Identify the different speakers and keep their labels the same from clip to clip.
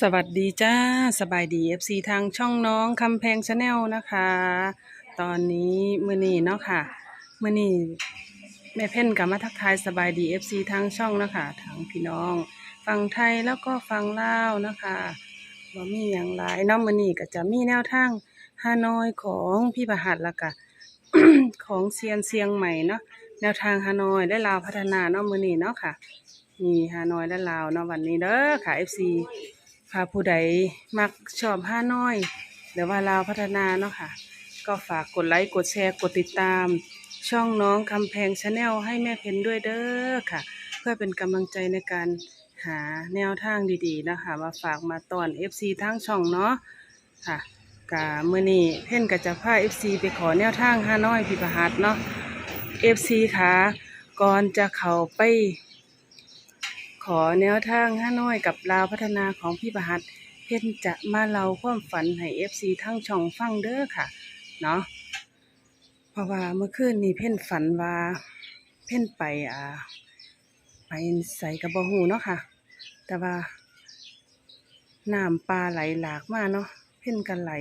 Speaker 1: สวัสดีจ้าสบายดี FC ทางช่องน้องคำแพงชาแนลนะคะ ตอนนี้มือนีเนาะค่ะมือนีแม่เพ่นกับมาทักทายสบายดี FC ทางช่องนะคะทางพี่น้องฟังไทยแล้วก็ฟังลาวนะคะว่มีอย่างไรเนาะมือนี้ก็จะมีแนวทางฮานอยของพี่ประหัตล้วก็ของเซียนเซียงใหม่เนาะแนวทางฮานอยได้ลาวพัฒนาเนาะมือนีเนาะค่ะมีฮานอยและลาวเนาะวันนี้เด้อค่ะ FC ค่ะผู้ใดมักชอบฮาน้อยหรือว่าลาวพัฒนาเนาะค่ะ ก็ฝากกดไลค์กดแชร์กดติดตาม ช่องน้องคำแพงชาแนลให้แม่เพนด้วยเด้อค่ะ เพื่อเป็นกำลังใจในการหาแนวทางดีๆนะคะมาฝากมาตอน FC ทั้งช่องเนาะค่ะกะมื้อนี้เพ่นก็จะพา FC ไปขอแนวทางฮาน้อยพิพหัสเนาะ FC ค่ะก่อนจะเข้าไป ขอแนวทางห้าน้อยกับลาวพัฒนาของพี่ประหัตเพ่นจะมาเล่าความฝันให้เอฟซีทั้งช่องฟังเด้อค่ะ เนาะเพราะว่าเมื่อคืนนี้เพ่นฝันว่าเพ่นไปอ่า ไปใส่กระบอหูเนาะค่ะ แต่ว่าน้ำปลาไหลหลากมาเนาะเพ่นกันไหล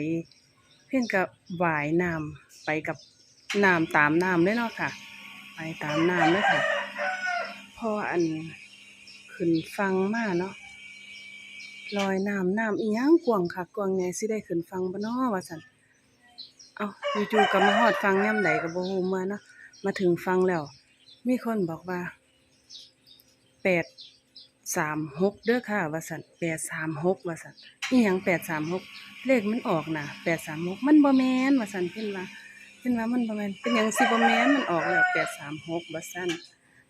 Speaker 1: เพ่นกับหวายน้ำไปกับน้ำตามน้ำเลยเนาะค่ะ ไปตามน้ำเลยค่ะพออัน ขึ้นฟังมาเนาะลอยน้ำน้ำอีหยังกวางค่ะกวางไงสิได้ขึ้นฟังบ่เนาะว่าซั่นเอาอยู่ๆก็มาฮอดฟังยามใดก็บ่ฮู้มื่อเนาะมาถึงฟังแล้ว มีคนบอกว่าแปดสามหกเด้อค่ะว่าซั่นแปดสามหกว่าซั่นอีหยังแปดสามหกเลขมันออกนะแปดสามหกมันบ่แมนว่าซั่นเพิ่นว่าเพิ่นว่ามันบ่แมนเป็นหยังสิบ่แมนมันออกแล้วแปดสามหกว่าซั่น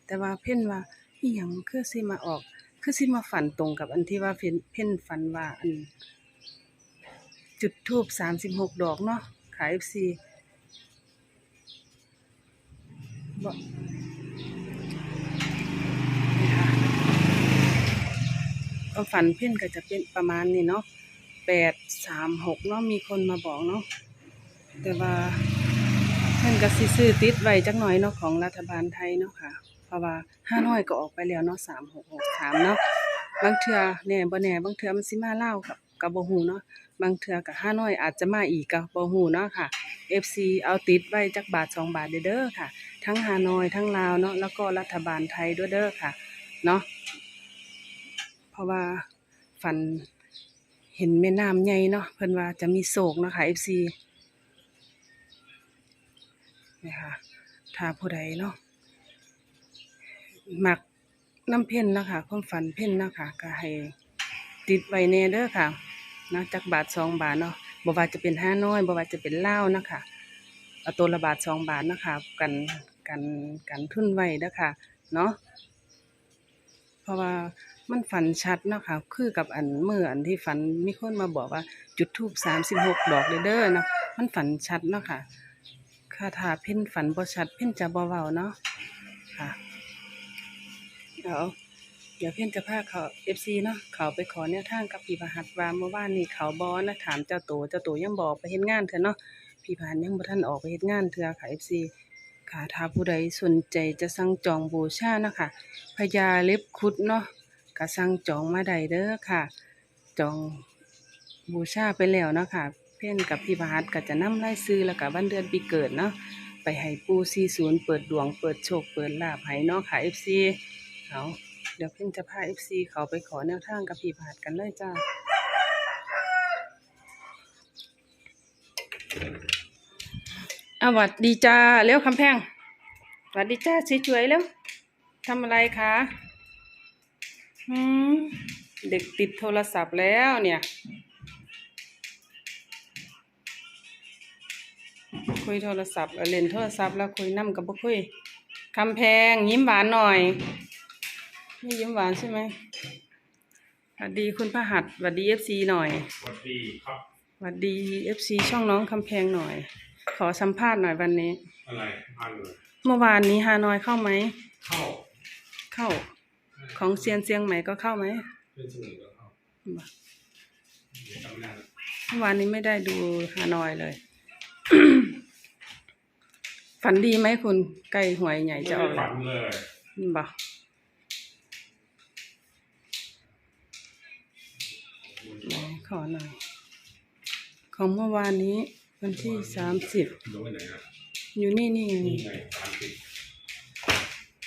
Speaker 1: แต่ว่าเพิ่นว่า อีหยังคือสิมาออก คือสิมาฝันตรงกับอันที่ว่าเพ่นเพ่นฝันว่าอัน จุดทูบสามสิบหกดอกเนาะขายเอฟซีบค่ะก็ฝันเพ่นก็จะเป็นประมาณนี้เนาะแปดสามหกเนาะมีคนมาบอกเนาะแต่ว่าเพ่นก็ซื้อติดไว้จักหน่อยเนาะของรัฐบาลไทยเนาะค่ะ เพราะว่าห้าน้อยก็ออกไปแล้วเนาะสามหกหกสามเนาะบางเทื่อแน่บ่แน่บางเทื่อมันสิมาเล่ากับกับบ่ฮู้เนาะบางเทื่อกับห้าน้อยอาจจะมาอีกกับบ่ฮู้เนาะค่ะ FC เอาติดไว้จักบาทสองบาทเด้อเด้อค่ะ ทั้งฮานอยทั้งลาวเนาะแล้วก็รัฐบาลไทยด้วยเด้อค่ะเนาะเพราะว่าฝันเห็นแม่น้ำใหญ่เนาะเพิ่นว่าจะมีโศกเนาะค่ะ FC นี่ค่ะถ้าผู้ใดเนาะ มักน้ำเพ่นนะคะความฝันเพ่นนะคะก็ให้ติดไว้แน่เด้อค่ะนะจักบาทสองบาทเนาะบ่ว่าจะเป็นห้าน้อยบ่ว่าจะเป็นเหล้านะคะเอาตัวละบาทสองบาทนะคะกันกันกันทุนไว้เด้อค่ะเนาะเพราะว่ามันฝันชัดเนาะค่ะคือกับอันเมื่ออันที่ฝันมีคนมาบอกว่าจุดทูบสามสิบหกดอกเด้อเนาะมันฝันชัดเนาะค่ะคาถาเพ่นฝันบ่ชัดเพ่นจะบ่เว้าเนาะค่ะ เดี๋ยวเดี๋ยวเพื่อนจะพาเขาเอฟซีเนาะเขาไปขอแนวทางกับพี่ประหัตว่าเมื่อวานนี่เขาบอนะถามเจ้าโตเจ้าโตยังบอกไปเฮ็ดงานเถอะเนาะพี่ประหัตยังบ่ทันออกไปเฮ็ดงานเถอะค่ะเอฟซีค่ะถ้าผู้ใดสนใจจะสั่งจองบูชาเนาะค่ะพญาเล็บคุดเนาะก็สั่งจองมาได้เด้อค่ะ จองบูชาไปแล้วเนาะค่ะ เพื่อนกับพี่ประหัตก็จะนำรายซื้อแล้วก็วันเดือนปีเกิดเนาะไปให้ปู40เปิดดวงเปิดโชคเปิดลาภให้เนาะค่ะ FC เอาเดี๋ยวเพิ่งจะพาเอฟซีเขาไปขอแนวทางกับพี่ผาดกันเลยจ้าอาวัดดีจ้าเร็วคำแพงวัดดีจ้าสวยๆแล้วทำอะไรคะหืมเด็กติดโทรศัพท์แล้วเนี่ย คุยโทรศัพท์เล่นโทรศัพท์แล้วคุยน้ำกับบ่คุยคำแพงยิ้มหวานหน่อย นี่ยิ้มหวานใช่ไหมสวัสดีคุณพระหัสสวัสดีเอฟซีหน่อย
Speaker 2: สวัสดีครับ
Speaker 1: สวัสดีเอฟซีช่องน้องคำแพงหน่อย ขอสัมภาษณ์หน่อยวันนี้
Speaker 2: อะไรอันเลย
Speaker 1: เมื่อวานนี้ฮานอยเข้าไหม
Speaker 2: เข้า
Speaker 1: เข้า ของเซียนเซียงใหม่ก็เข้าไหม
Speaker 2: เป็นสมุนก็เข้าเดี๋ยวจำไม่ได้ละ
Speaker 1: เมื่อวานนี้ไม่ได้ดูฮานอยเลย ฝันดีไหมคุณใกล้หวยใหญ่
Speaker 2: ไม่
Speaker 1: จะอ
Speaker 2: ได้
Speaker 1: อกแล้
Speaker 2: ฝั
Speaker 1: วน
Speaker 2: เลย
Speaker 1: บ่ ขอหน่อย ของเมื่อวานนี้วันที่สามสิบ
Speaker 2: ดูไว้ไหนอะ
Speaker 1: อยู่นี่นี่
Speaker 2: นี่ไงสามสิบ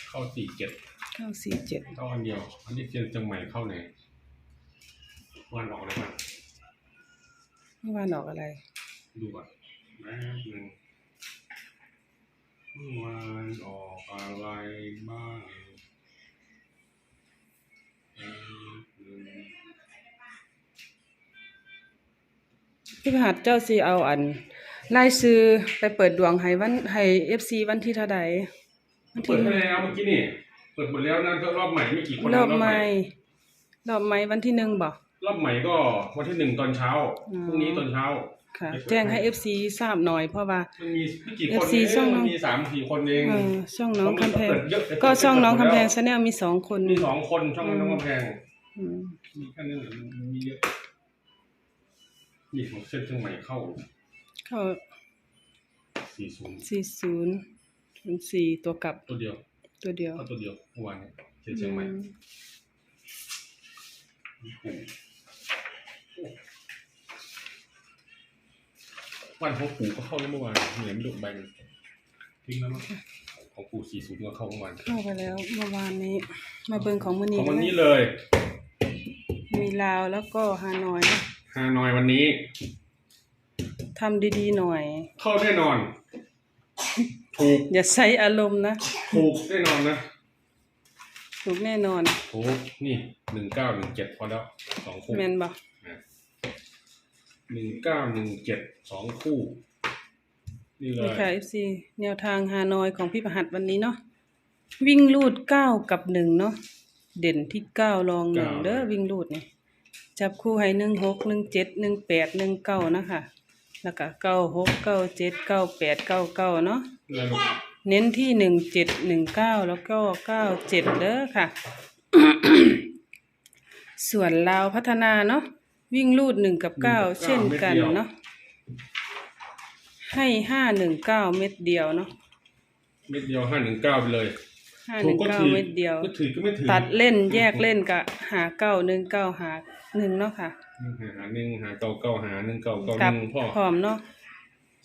Speaker 2: เข้าสี่เจ็ด
Speaker 1: เก้าสี่เจ็ด
Speaker 2: เข้าอันเดียว อันนี้เชียงจังใหม่เข้าไหนวันออกเลยป่ะ
Speaker 1: เมื่อวานออกอะไร
Speaker 2: ดูก่อนแป๊บหนึ่งเมื่อวานออกอะไรบ้าง
Speaker 1: พี่ประหัดเจ้าสีเอาอันไล่ซื้อไปเปิดดวงให้วันให้เอฟซีวันที่เท่าใดวัน
Speaker 2: เปิ
Speaker 1: ที่
Speaker 2: ดไปแล้วเมื่อกี้นี่เปิดหมดแล้วนะรอบใหม่ไม่กี่คน
Speaker 1: ร
Speaker 2: นะ
Speaker 1: อบใหม่รอบใหม่วันที่หนึ่งบอก
Speaker 2: รอบใหม่ก็วันที่หนึ่งตอนเช้า
Speaker 1: อืม
Speaker 2: พรุ่งนี้ตอนเช้า
Speaker 1: ค่ะ
Speaker 2: ไม่เปิด
Speaker 1: แจ้งให้
Speaker 2: ให้
Speaker 1: เอฟซีทราบหน่อยเพราะว่า
Speaker 2: มันมีไม่กี่คน
Speaker 1: FC
Speaker 2: เอง
Speaker 1: ช่องน้
Speaker 2: มั
Speaker 1: อง
Speaker 2: นมีสามสี่คนเอง
Speaker 1: เออช่องน้องคำแพง
Speaker 2: เปิดเยอะ
Speaker 1: ก็ช่องน้องคำแพง
Speaker 2: เปิด
Speaker 1: ชาแนลมีสองคน
Speaker 2: มีสองคนช่องน้องคำแพง
Speaker 1: อืม
Speaker 2: มีแค่นั้นแหละมันมีเยอะ นี่ของเส้นเชียงใหม่เข้า
Speaker 1: เข้า
Speaker 2: สี่ศูนย์
Speaker 1: สี่ศูนย์ศูนย์สี่ตัวกลับ
Speaker 2: ตัวเดียว
Speaker 1: ตัวเดียว
Speaker 2: เข้าตัวเดียวเมื่อวานเนี่ยเส้นเชียงใหม่
Speaker 1: อืม
Speaker 2: วันของปู่ก็เข้าแล้วเมื่อวานเหมือนดุใบหนึ่งทิ้งแล้วมั้งของปู่สี่ศูนย์ก็เข้าเมื่อวาน
Speaker 1: เข้าไปแล้วเมื่อวานนี้ มาเบิ่งของมื้อ
Speaker 2: ข
Speaker 1: นี้
Speaker 2: องวันนี้เลย
Speaker 1: มีลาวแล้วก็ฮานอยนะ
Speaker 2: ฮานอยวันนี้
Speaker 1: ทำดีๆหน่อย
Speaker 2: เข้าแน่นอน ถูก
Speaker 1: อย่าใช้อารมณ์นะ
Speaker 2: ถูกแน่นอนนะ
Speaker 1: ถูกแน่นอน
Speaker 2: ถูก นี่หนึ่งเก้าหนึ่งเจ็ดพอแล้วสองคู่
Speaker 1: แม่นบ่
Speaker 2: หนึ่งเก้าหนึ่งเจ็ดสองคู่ นี่เล
Speaker 1: นี่
Speaker 2: ย
Speaker 1: ค่ะ FC แนวทางฮานอยของพี่ประหัสวันนี้เนาะ วิ่งลูดเก้ากับหนึ่งเนาะ เด่นที่เก้ารองหนึ่งเด้อวิ่งลูดนี่ จับคู่ให้หนึ่งหกหนึ่งเจ็ดหนึ่งแปดหนึ่งเก้านะคะแล้วก็เก้าหกเก้าเจ็ดเก้าแปดเก้าเก้าเนาะ
Speaker 2: เลยลูก
Speaker 1: เน้นที่หนึ่งเจ็ดหนึ่งเก้าแล้วก็เก้าเจ็ดเด้อค่ะ ส่วนลาวพัฒนาเนาะวิ่งลูดหนึ่งกับเก้าเช่นกันเนาะให้ห้าหนึ่งเก้าเม็ดเดียวเนาะ
Speaker 2: เม็ดเดียวห้าหนึ่งเก้าไปเลย
Speaker 1: ห้าหนึ่งเก้าเม็ดเดียว
Speaker 2: ก็ถือก็ไม่ถือ
Speaker 1: ตัดเล่นแยกเล่นกับหาเก้าหนึ่งเก้าหา หนึ่งเนาะค่ะ
Speaker 2: หาหนึ่งหาเก้าเก้าหาหนึ่งเก้าเก้าห
Speaker 1: กับ
Speaker 2: นึ่งพ่อ
Speaker 1: พร้อมเนาะ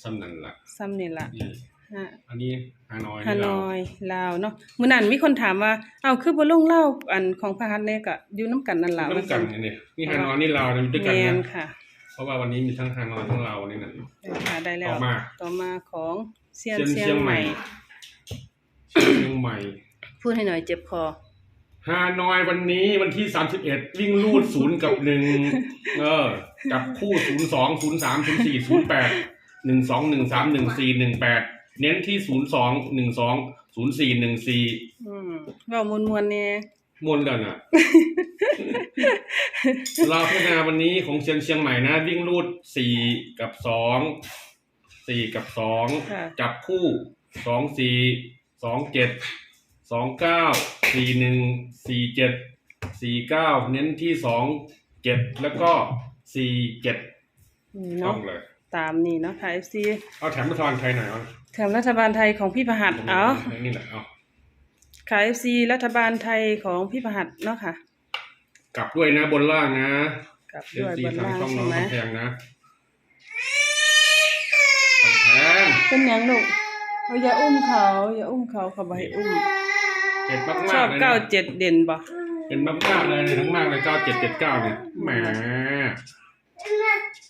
Speaker 2: ซ้ำนั่นละ
Speaker 1: ซ้ำนี่ละ
Speaker 2: นี่
Speaker 1: ฮะ
Speaker 2: อันนี้ฮานอย
Speaker 1: ฮา
Speaker 2: นี่
Speaker 1: น
Speaker 2: เรา
Speaker 1: อยลาวเนาะมื้อนั้นมีคนถามว่า เอาคือบ่ลงเล่าอันของพระหัตถ์เนี่ยก็อยู่น้ำกันนั่นล่ะ
Speaker 2: น้ำกันเนี่ยนี่ฮานอยนี่เราเนี่ยด้วยกัน
Speaker 1: แม่น
Speaker 2: นะ
Speaker 1: ค่ะ
Speaker 2: เพราะว่าวันนี้มีทั้งฮานอยทั้งเรานี่นั่น
Speaker 1: ได้ค่ะได้แล้ว
Speaker 2: ต่อมา
Speaker 1: ต่อมาของเซียน
Speaker 2: เชียง
Speaker 1: เชียงใหม่
Speaker 2: เชียงใหม่
Speaker 1: พูดให้หน่อยเจ็บคอ
Speaker 2: ฮานอยวันนี้วันที่สามสิบเอ็ดวิ่งลูดศูนย์กับหนึ่งเออจับคู่ศูนย์สองศูนย์สามศูนย์สี่ศูนย์แปดหนึ่งสองหนึ่งสามหนึ่งสี่หนึ่งแปดเน้นที่ศูนย์สองหนึ่งสองศูนย์สี่หนึ่งสี่
Speaker 1: อืมเว้ามวนๆแน่
Speaker 2: มวนแล้วน่ะเราพัฒนาวันนี้ของเชียงเชียงใหม่นะ วิ่งลูดสี่กับสองสี่กับสอง
Speaker 1: ค่ะ
Speaker 2: จับคู่สองสี่สองเจ็ด สองเก้าสี่หนึ่งสี่เจ็ดสี่เก้าเน้นที่สองเจ็ดแล้วก็สี่เจ็ด
Speaker 1: นี่
Speaker 2: ต้อ
Speaker 1: เนาะ
Speaker 2: งเลย
Speaker 1: ตามนี่เนาะค่ะ FC
Speaker 2: เอาแถมรัฐบาลไทยหน่อยเอา
Speaker 1: แถมรัฐบาลไทยของพี่ประหัตถ์เอา
Speaker 2: นี่แหละเอา
Speaker 1: ขาย FC รัฐบาลไทยของพี่ประหัตถ์เนาะค่ะ
Speaker 2: กลับด้วยนะบนล่างนะ
Speaker 1: กลับ
Speaker 2: เอ
Speaker 1: ด้วย
Speaker 2: ซี
Speaker 1: บน
Speaker 2: ทาง
Speaker 1: ล่าง
Speaker 2: ช่องน้
Speaker 1: ใช่
Speaker 2: อง
Speaker 1: ไหม
Speaker 2: กำแพงนะกำแพง
Speaker 1: เป็นหยังลูกเอาอย่าอุ้มเขาอย่าอุ้มเขาเขาบ่ให้อุ้ม
Speaker 2: เจ็ดมาก
Speaker 1: ชอบ
Speaker 2: ๆเลย
Speaker 1: เก้า
Speaker 2: นะ
Speaker 1: เจ็ดเด่นบ่
Speaker 2: เป็นมากๆเลยเนี่ยทั้งมากเลยเก้าเจ็ดเจ็ดเก้าเนี่ยแหม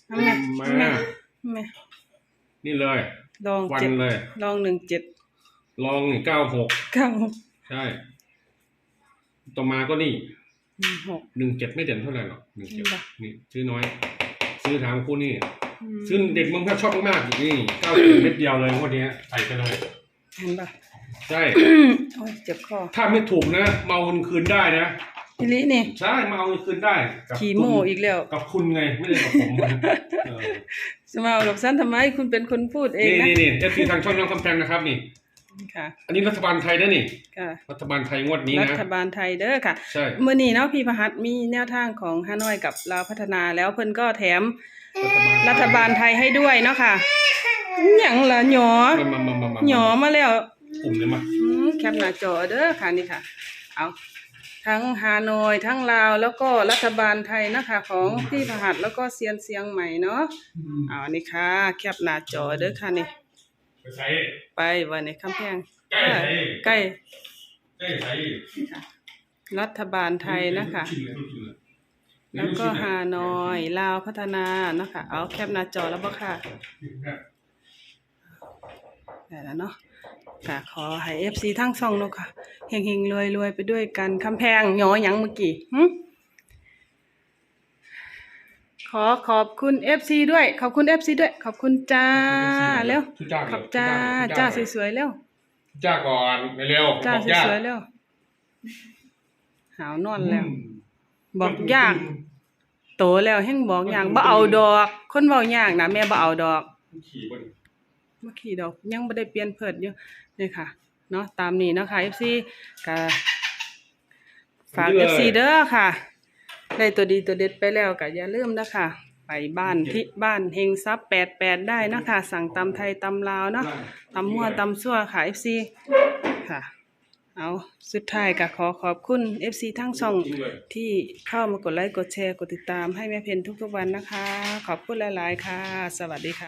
Speaker 1: ทำไม
Speaker 2: มา
Speaker 1: ทำไมทำไม
Speaker 2: นี่เลย
Speaker 1: ลอง
Speaker 2: วัน
Speaker 1: เจ็ด
Speaker 2: เลย
Speaker 1: ลองหนึ่งเจ็ด
Speaker 2: ลองเก้าหก
Speaker 1: เก้า
Speaker 2: ใช่ ต่อมาก็นี่
Speaker 1: หนึ่งหก
Speaker 2: หนึ่งเจ็ดไม่เด่นเท่าไหร่หรอกหนึ่ง
Speaker 1: จริ
Speaker 2: เจ็ด
Speaker 1: งปะ
Speaker 2: นี่ซื้อน้อย ซื้อทางคู่นี่
Speaker 1: ม
Speaker 2: ซื้อเด็กเมึงถ้าชอบมากๆนี่เก้าเจ็ดเม็ดเดียวเลยงวดนี้ใส่ไปเลย
Speaker 1: เห็นปะ
Speaker 2: ใช่
Speaker 1: โอ้ยเจ็บคอ
Speaker 2: ถ้าไม่ถูกนะ เมาเงินคืนได้นะ
Speaker 1: ทีนี้นี่
Speaker 2: ใช่มาเอาเงินคืนได้กับ
Speaker 1: ขี่
Speaker 2: คุณ
Speaker 1: โม่อีกแล้ว
Speaker 2: กับคุณไงไม่ได้กับผมเออ
Speaker 1: จะมาเอาหลบสั้นทำไมคุณเป็นคนพูดเอง
Speaker 2: นี่
Speaker 1: นะ
Speaker 2: นี่นี่เอฟซีทางช่องน้องคำแพงนะครับนี่
Speaker 1: ค่ะ
Speaker 2: อันนี้รัฐบาลไทยนะนี่
Speaker 1: ค่ะ
Speaker 2: รัฐบาลไทยงวดนี้
Speaker 1: รั
Speaker 2: นะ
Speaker 1: ฐบาลไทยเด้อค่ะ
Speaker 2: ใช่
Speaker 1: เมื่อนี้เนาะพี่พหัสมีแนวทางของฮานอยกับลาวพัฒนาแล้วเพิ่นก็แถมรัฐบาลไทยให้ด้วยเนาะค่ะหยังล่ะหยอ
Speaker 2: มามามามามา
Speaker 1: หยอมาแล้ว
Speaker 2: กลุ่มเลยมา
Speaker 1: อืมแคปหน้าจอเด้อค่ะนี่ค่ะ เอาทั้งฮานอยทั้งลาวแล้วก็รัฐบาลไทยนะคะ ของพี่พหัสแล้วก็เซียนเสียงใหม่เนาะเอาอันนี้ค่ะ แคปหน้าจอเด้อค่ะนี่
Speaker 2: ไปใช้
Speaker 1: ไปวันนี้คำแพง
Speaker 2: ใกล้ใช้
Speaker 1: ใกล้
Speaker 2: ใกล้ใช้
Speaker 1: รัฐบาลไทยนะคะ แล้วก็ฮานอยลาวพัฒนานะคะ เอาแคปหน้าจอแล้วบ่ค่ะได้แล้วเนาะ ค่ะขอให้ FC ทั้งสองเนาะค่ะเฮงๆรวยๆไปด้วยกันคำแพงหยอหยังเมื่อกี้หึขอขอบคุณ FC ด้วย ขอบคุณ FC ด้วย ขอบคุณจ้าเร็ว
Speaker 2: ทุจ้า
Speaker 1: ขอบจ้าจ้าสวยๆเร็ว
Speaker 2: จ้าก่อนเร็ว
Speaker 1: จ้า
Speaker 2: บอกย่า
Speaker 1: สวยๆเร็วหาวนอนแล้ว บอกยาก โตแล้วแฮงบอกยากบ่เอาดอก คนเว้ายากนะแม่บ่เอาดอก
Speaker 2: ขี่บน
Speaker 1: เมื่อกี้ดอกยังไม่ได้เปลี่ยนเพิดอยู่ นี่ค่ะเนาะตามนี้เนาะค่ะ FC ก็ฝาก FC เด้อค่ะ ได้ตัวดีตัวเด็ดไปแล้วก็อย่าลืมนะคะไปบ้านที่บ้านเฮงซับ88ได้นะคะ สั่งตำไทยตำลาวเนาะตำมั่วตำซั่วค่ะ FC ค่ะ เอาสุดท้ายก็ขอขอบคุณ FC ทั้งช่อง
Speaker 2: จริงเลย
Speaker 1: ที่เข้ามากดไลค์กดแชร์กดติดตามให้แม่เพนทุกๆวันนะคะ ขอบคุณหลาย ๆ ค่ะ สวัสดีค่ะ